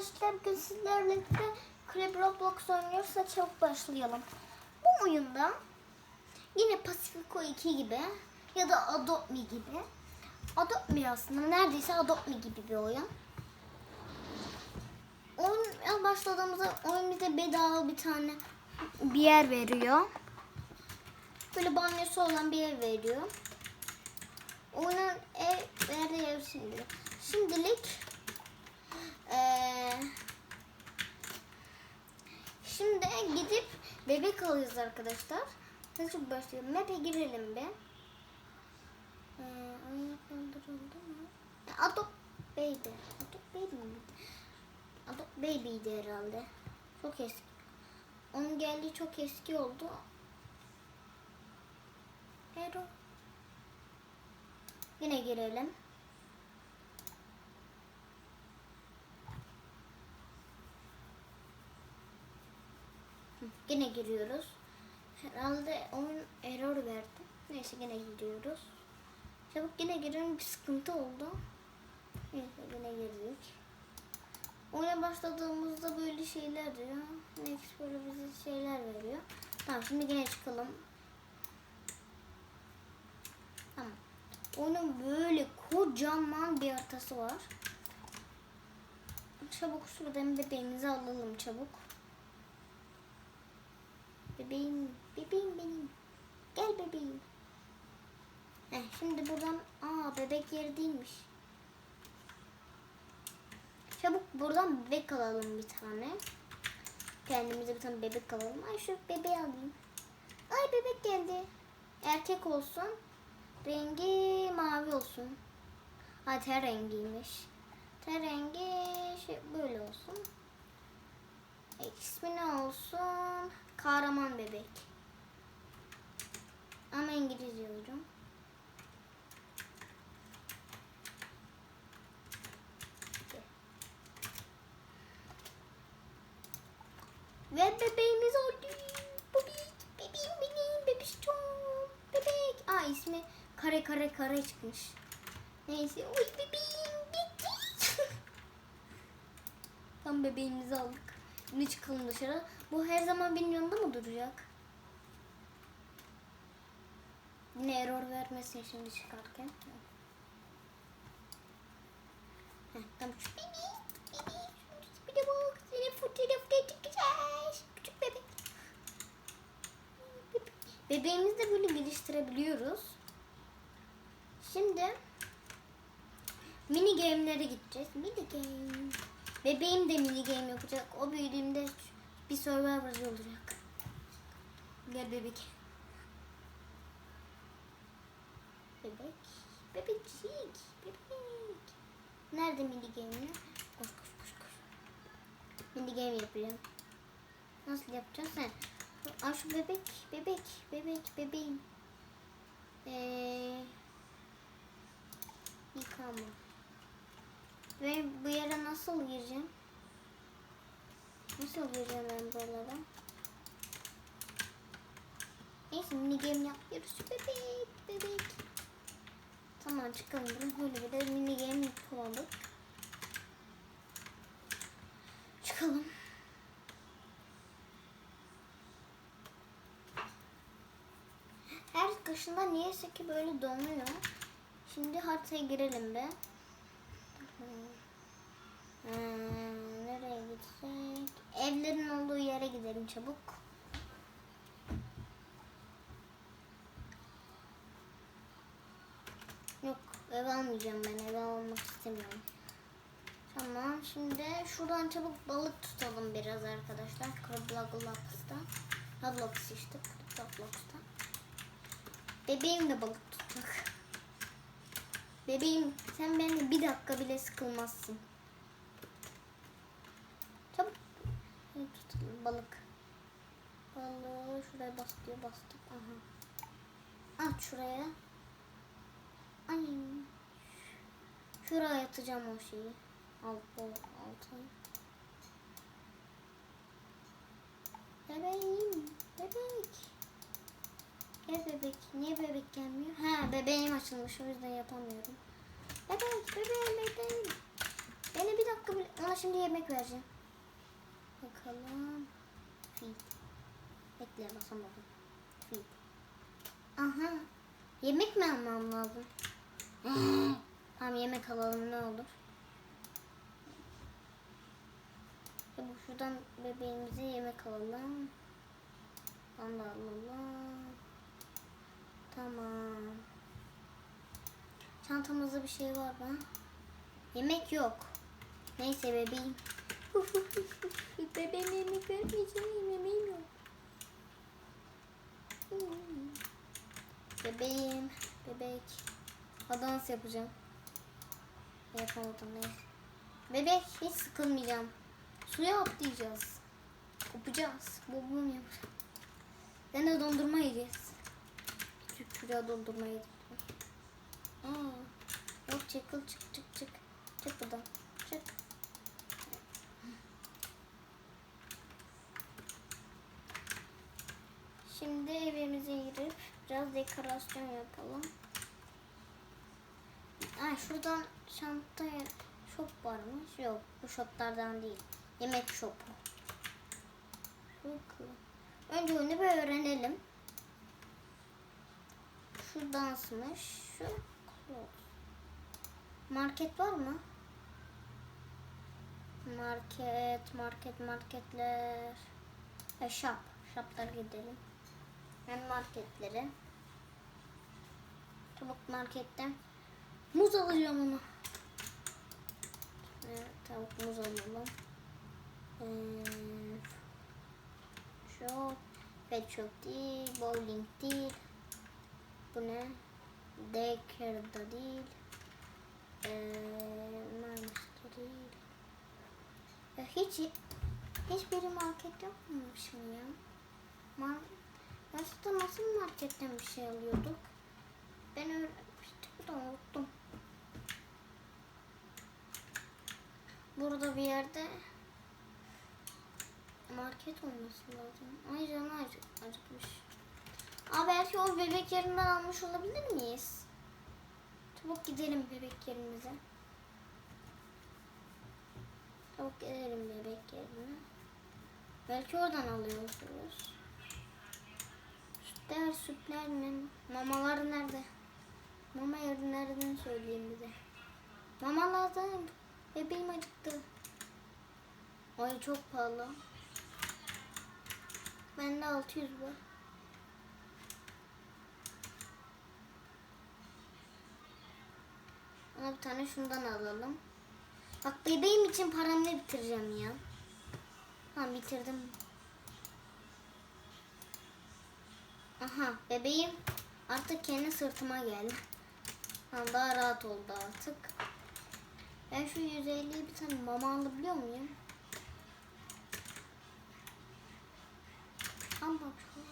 arkadaşlar bugün sizlerle birlikte Crab Roblox oynuyoruz. Hadi çabuk başlayalım. Bu oyunda yine Pacifico 2 gibi ya da Adopt Me gibi. Adopt Me aslında neredeyse Adopt Me gibi bir oyun. Oyun başladığımızda oyun bize bedava bir tane bir yer veriyor. Böyle banyosu olan bir yer veriyor. Oyunun ev verdiği ev şimdi. Şimdilik ee, şimdi gidip bebek alıyoruz arkadaşlar. Hadi çok başlayalım. Map'e girelim bir. Ee? E, Adopt Baby. Adopt Baby miydi? Adopt Baby'ydi herhalde. Çok eski. Onun geldiği çok eski oldu. Ero. Yine girelim. Yine giriyoruz. Herhalde oyun error verdi. Neyse yine giriyoruz. Çabuk yine girelim bir sıkıntı oldu. Neyse yine girdik. Oyuna başladığımızda böyle şeyler diyor. Next böyle bize şeyler veriyor. Tamam şimdi yine çıkalım. Tamam. Onun böyle kocaman bir haritası var. Çabuk şuradan bebeğimizi alalım çabuk. Bebeğim, bebeğim benim. Gel bebeğim. Heh, şimdi buradan, aa bebek yeri değilmiş. Çabuk buradan bebek alalım bir tane. Kendimize bir tane bebek alalım. Ay şu bebeği alayım. Ay bebek geldi. Erkek olsun. Rengi mavi olsun. Ha ter rengiymiş. Ter rengi şey böyle olsun. E, ismi ne olsun? Kahraman bebek. Ama İngilizce yazıyorum. Ve bebeğimiz oldu. Bebek, bebeğim benim, bebişçom, bebek. Aa ismi kare kare kare çıkmış. Neyse, oy bebeğim, bebek. Tam bebeğimizi aldık. Şimdi çıkalım dışarı. Bu her zaman benim yanında mı duracak? Yine error vermesin şimdi çıkarken. Tamam şu bebeğim, bebeğim. Bir de bak, senin fotoğrafları güzel. Küçük bebek. Bebeğimizi de böyle geliştirebiliyoruz. Şimdi mini game'lere gideceğiz. Mini game. Bebeğim de mini game yapacak. O büyüdüğümde bir survivor'cı olacak. Gel bebek. Bebek. Bebekçik. Bebek. Nerede mini game'ler? Koş koş koş koş. Mini game yapacağım. Nasıl yapacağız sen? Aa şu bebek, bebek, bebek, bebeğim. Ee, yıkama. Ve bu yere nasıl gireceğim? Nasıl gireceğim ben buralara? Neyse mini game yapıyoruz. Bebek, bebek. Tamam çıkalım. Böyle bir de mini game yapalım. Çıkalım. Her kışında niyeyse ki böyle donuyor. Şimdi haritaya girelim be. Hmm, nereye gitsek? Evlerin olduğu yere gidelim çabuk. Yok ev almayacağım ben ev almak istemiyorum. Tamam şimdi şuradan çabuk balık tutalım biraz arkadaşlar. Roblox'ta. Roblox işte. Roblox'ta. Bebeğim de balık tutacak. Bebeğim sen beni bir dakika bile sıkılmazsın. Çabuk. Balık. Balığı şuraya bas diyor bastık. Aha. At şuraya. Ay. Şuraya atacağım o şeyi. Al bu altın. Bebeğim. Bebek. Gel bebek. Niye bebek gelmiyor? Ha bebeğim açılmış o yüzden yapamıyorum. Bebek bebeğim bebeğim. Beni bir dakika bile... Sana şimdi yemek vereceğim. Bakalım. Feed. Bekle basamadım. Feed. Aha. Yemek mi almam lazım? tamam yemek alalım ne olur. Ya bu şuradan bebeğimize yemek alalım. Onu da alalım. Tamam. Çantamızda bir şey var mı? Yemek yok. Neyse bebeğim. Bebeğime yemek vermeyeceğim. Yemeğim yok. Bebeğim. Bebek. Ha, dans yapacağım. Yapamadım neyse. Bebek hiç sıkılmayacağım. Suya atlayacağız. Kopacağız. Bobum yapacağız. Ben de dondurma yiyeceğiz. Küçük çocuğa dondurma yedik. Aa, yok çekil çık çık çık. Çık buradan. Çık. Şimdi evimize girip biraz dekorasyon yapalım. Ay şuradan çantaya shop varmış. Yok bu shoplardan değil. Yemek shopu. Bakalım. Önce onu bir öğrenelim. Şu dansmış. Şu. Market var mı? Market, market, marketler. E, shop. Shoplara gidelim. Hem marketlere. Tavuk marketten muz alacağım onu. Evet, tavuk muz alalım. Ee, shop, pet shop değil, bowling değil. Bu ne? Daycare'da değil. Ee, Marmaris'te değil. Ya hiç hiçbir market yapmamış mı ya? Mar Aslında nasıl marketten bir şey alıyorduk? Ben öğrenmiştim de unuttum. Burada bir yerde market olması lazım. Ay acık, acıkmış. Aa belki o bebek yerinden almış olabilir miyiz? Çabuk gidelim bebek yerimize. Çabuk gidelim bebek yerine. Belki oradan alıyoruz. Sütler, sütler mi? Mamalar nerede? Mama yeri nereden söyleyeyim bize. Mama lazım. Bebeğim acıktı. Ay çok pahalı. Bende 600 var. Ama bir tane şundan alalım. Bak bebeğim için paramı bitireceğim ya. Tamam bitirdim. Aha bebeğim artık kendi sırtıma geldi. Tamam daha rahat oldu artık. Ben şu 150'yi bir tane mama alabiliyor muyum? Al bak şu.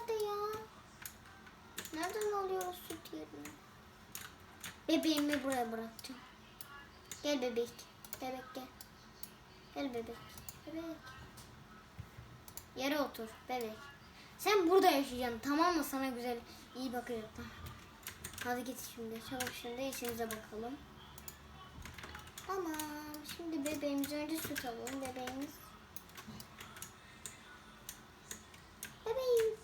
Nerede ya? Nereden alıyoruz süt yerini? Bebeğimi buraya bırakacağım. Gel bebek. Bebek gel. Gel bebek. Bebek. Yere otur bebek. Sen burada yaşayacaksın tamam mı? Sana güzel iyi bakacağım. Hadi git şimdi. Çabuk şimdi işimize bakalım. Tamam. Şimdi bebeğimiz önce süt alalım. Bebeğimiz. Bebeğim.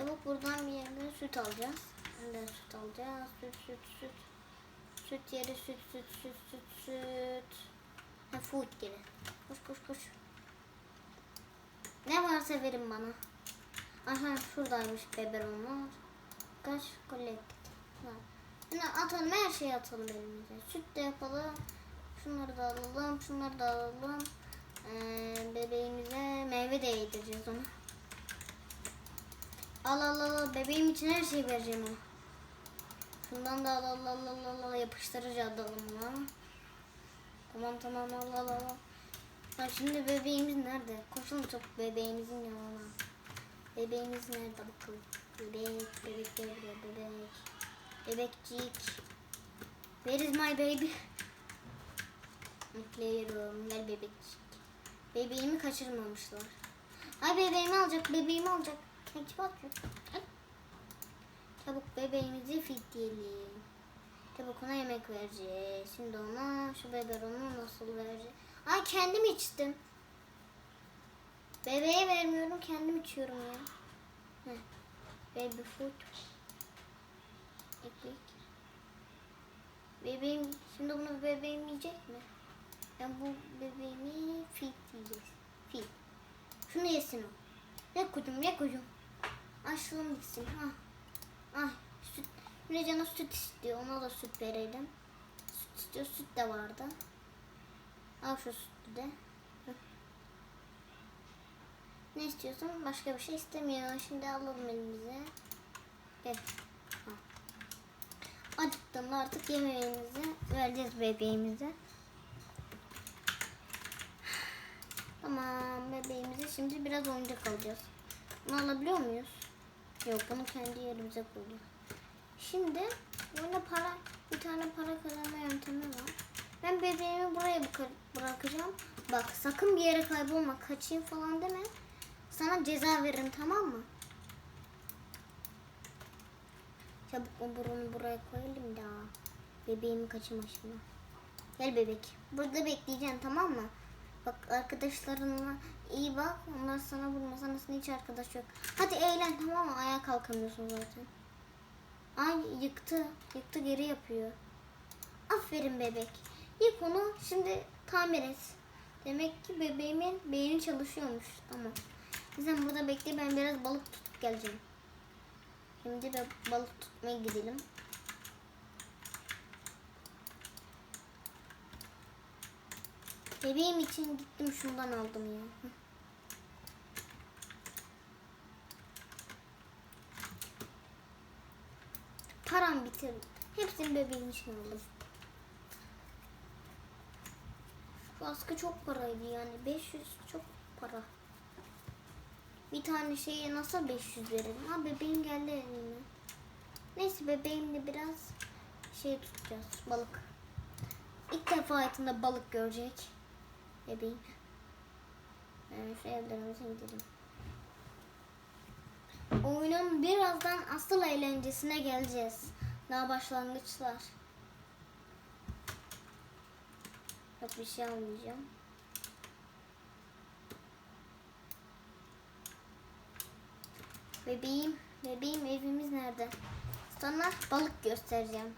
Çabuk buradan bir yerden süt alacağız. Nereden süt alacağız? Süt, süt, süt. Süt yeri, süt, süt, süt, süt, süt. Ha, food yeri. Koş, koş, koş. Ne varsa verin bana. Aha şuradaymış biberonlar. Kaç collect. Şimdi atalım her şeyi atalım elimize. Süt de yapalım. Şunları da alalım. Şunları da alalım. Ee, bebeğimize meyve de yedireceğiz ona. Al al al. Bebeğim için her şeyi vereceğim. Şundan da al al al al al. Yapıştırıcı alalım ona. Tamam tamam al al al. Ha, şimdi bebeğimiz nerede? Koşalım çabuk bebeğimizin yanına. Bebeğimiz nerede bakalım. Bebek, bebek, bebek, bebek. Bebekcik. Where is my baby? Mutluyorum. Gel bebekcik. Bebeğimi kaçırmamışlar. Ay bebeğimi alacak, bebeğimi alacak. Atıyor. Ay. Çabuk bebeğimizi fitleyelim. Çabuk ona yemek vereceğiz. Şimdi ona şu biberonu nasıl vereceğiz? Ay kendim içtim. Bebeğe vermiyorum kendim içiyorum ya. Heh. Baby food. Ekmek. Bebeğim, şimdi bunu bebeğim yiyecek mi? Ben bu bebeğimi fit yiyeceğiz. Fit. Şunu yesin o. Ye kucum ye kucum. Açlığım gitsin. Ah. Ay süt. Canı süt istiyor. Ona da süt verelim. Süt istiyor. Süt de vardı. Al şu sütü de. Hı. Ne istiyorsun? Başka bir şey istemiyor. Şimdi alalım elimize. Al. Acıktığında artık yemeğimizi vereceğiz bebeğimize. Tamam bebeğimize şimdi biraz oyuncak alacağız. Bunu alabiliyor muyuz? Yok bunu kendi yerimize koyduk. Şimdi burada para bir tane para kazanma yöntemi var. Ben bebeğimi buraya bırakacağım. Bak sakın bir yere kaybolma kaçayım falan deme. Sana ceza veririm tamam mı? Çabuk o burunu buraya koyalım da. Bebeğimi kaçırma şimdi. Gel bebek. Burada bekleyeceksin tamam mı? Bak arkadaşlarınla iyi bak. Onlar sana vurmasa nasıl hiç arkadaş yok. Hadi eğlen tamam mı? Ayağa kalkamıyorsun zaten. Ay yıktı. Yıktı geri yapıyor. Aferin bebek. Yık onu şimdi tamir et. Demek ki bebeğimin beyni çalışıyormuş. Tamam. Sen burada bekle ben biraz balık tutup geleceğim. Şimdi balık tutmaya gidelim. Bebeğim için gittim şundan aldım ya. Param bitirdi. Hepsini bebeğim için aldım. Şu askı çok paraydı yani. 500 çok para. Bir tane şeye nasıl 500 veririm? Ha bebeğim geldi elime. Neyse bebeğimle biraz şey tutacağız. Balık. İlk defa hayatında balık görecek. Bebeğim. Yani şu evlerimize gidelim. Oyunun birazdan asıl eğlencesine geleceğiz. Daha başlangıçlar. Yok bir şey almayacağım. Bebeğim, bebeğim evimiz nerede? Sana balık göstereceğim.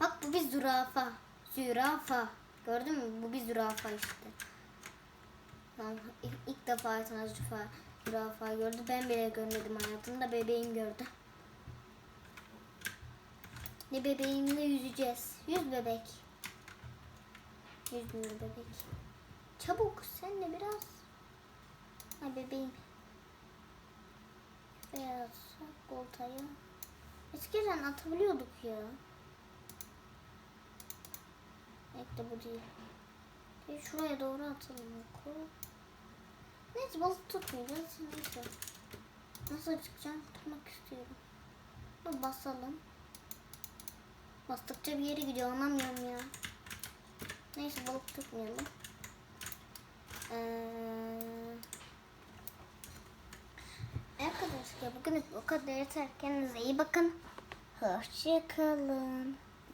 Bak bu bir zürafa. Zürafa. Gördün mü? Bu bir zürafa işte. Tamam, ilk, defa hayatımda zürafa, zürafa gördü. Ben bile görmedim hayatımda. Bebeğim gördü. Ne bebeğimle yüzeceğiz. Yüz bebek. Yüzmüyor bebek. Çabuk sen de biraz. Ay bebeğim. Beyaz koltayı. Eskiden atabiliyorduk ya. Bekle bu değil. Bir şuraya doğru atalım oku. Neyse balık tutmayacağız. Neyse. Nasıl çıkacağım? Tutmak istiyorum. Dur basalım. Bastıkça bir yere gidiyor anlamıyorum ya. Neyse balık tutmayalım. Ee, arkadaşlar bugün bu kadar yeter. Kendinize iyi bakın. Hoşçakalın.